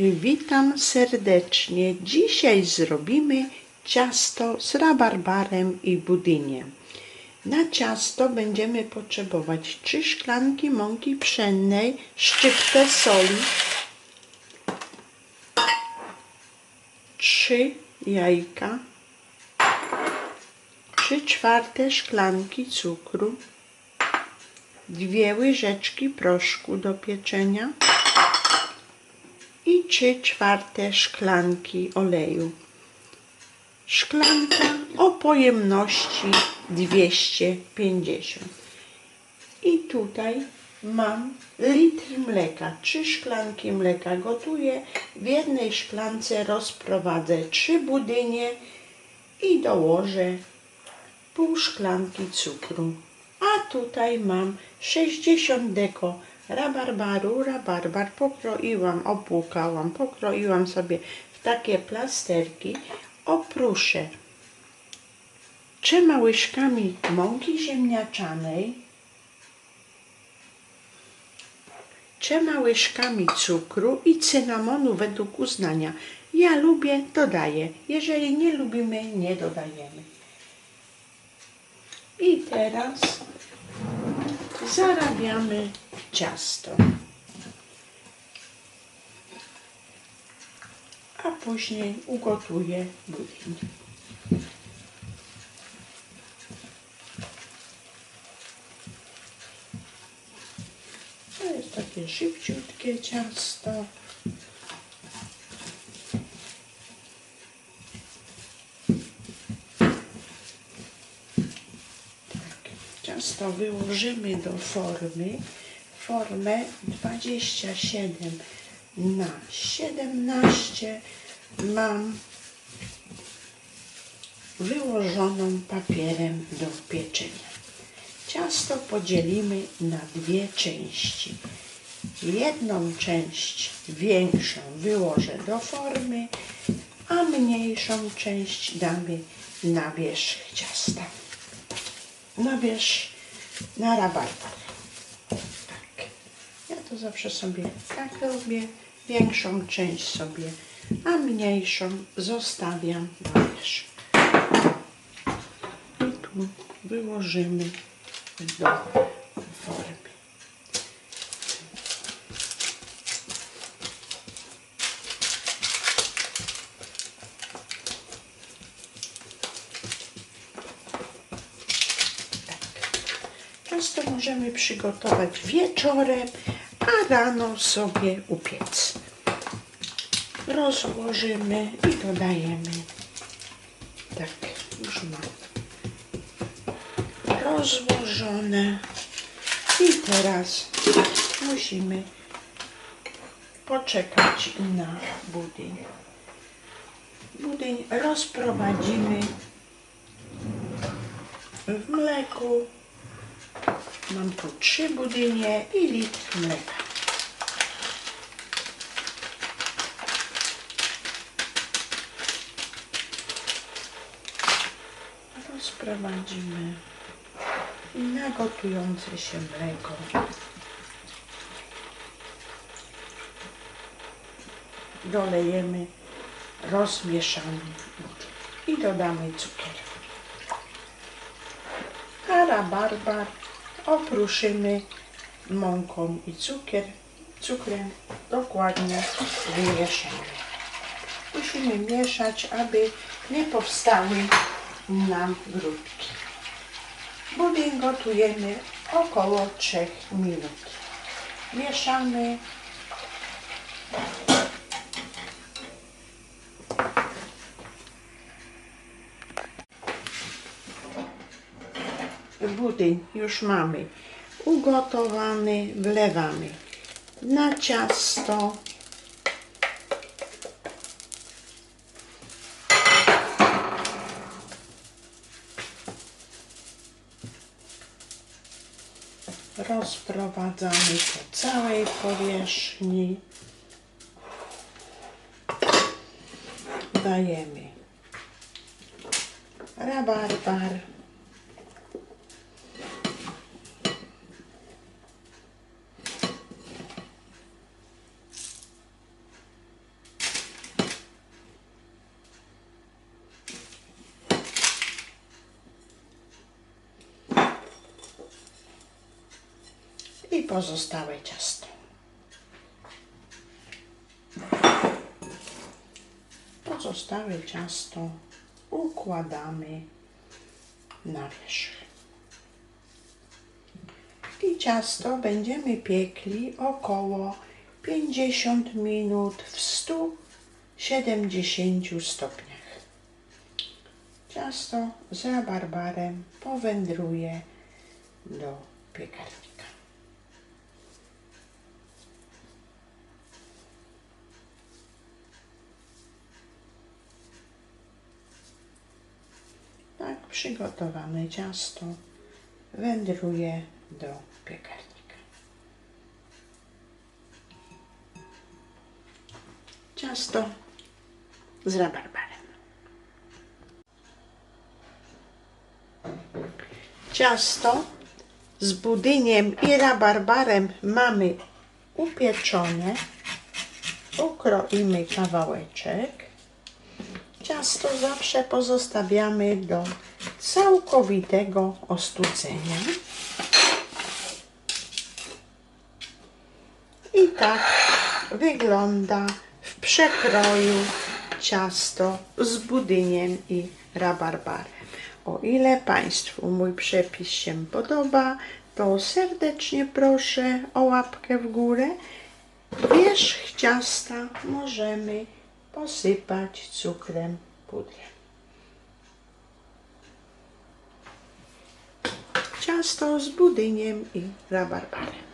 Witam serdecznie. Dzisiaj zrobimy ciasto z rabarbarem i budyniem. Na ciasto będziemy potrzebować 3 szklanki mąki pszennej, szczyptę soli, 3 jajka, 3 czwarte szklanki cukru, 2 łyżeczki proszku do pieczenia, 3 czwarte szklanki oleju. Szklanka o pojemności 250. I tutaj mam litr mleka, 3 szklanki mleka gotuję. W jednej szklance rozprowadzę 3 budynie i dołożę pół szklanki cukru. A tutaj mam 60 deko rabarbaru, rabarbar pokroiłam, opłukałam, pokroiłam sobie w takie plasterki, opruszę trzema łyżkami mąki ziemniaczanej, trzema łyżkami cukru i cynamonu według uznania. Ja lubię, dodaję. Jeżeli nie lubimy, nie dodajemy. I teraz zarabiamy ciasto. A później ugotuję budyń. To jest takie szybciutkie ciasto. Tak, ciasto wyłożymy do formy formę 27 na 17 mam wyłożoną papierem do pieczenia. Ciasto podzielimy na dwie części. Jedną część większą wyłożę do formy, a mniejszą część damy na wierzch ciasta. Na wierzch, na rabarbar zawsze sobie tak robię. Większą część sobie, a mniejszą zostawiam na wierzch. I tu wyłożymy do formy. Tak. Ciasto możemy przygotować wieczorem, a rano sobie upiec. Rozłożymy i dodajemy. Tak, już mam rozłożone. I teraz musimy poczekać na budyń. Budyń rozprowadzimy w mleku Mam tu trzy budynie i litr mleka. Rozprowadzimy na gotujące się mleko. Dolejemy rozmieszany i dodamy cukier. A rabarbar opruszymy mąką i cukier, cukrem dokładnie wymieszamy. Musimy mieszać, aby nie powstały nam grudki. Budyń gotujemy około 3 minut. Mieszamy budyń już mamy ugotowany, wlewamy na ciasto. Rozprowadzamy po całej powierzchni. Dajemy rabarbar. Pozostałe ciasto. Pozostałe ciasto układamy na wierzch. I ciasto będziemy piekli około 50 minut w 170 stopniach. Ciasto z rabarbarem powędruje do piekarnika. Tak przygotowane ciasto wędruje do piekarnika. Ciasto z rabarbarem. Ciasto z budyniem i rabarbarem mamy upieczone. Ukroimy kawałeczek. Ciasto zawsze pozostawiamy do całkowitego ostudzenia. I tak wygląda w przekroju ciasto z budyniem i rabarbarem. O ile Państwu mój przepis się podoba, to serdecznie proszę o łapkę w górę. Wierzch ciasta możemy posypać cukrem pudrem. Ciasto z budyniem i rabarbarem.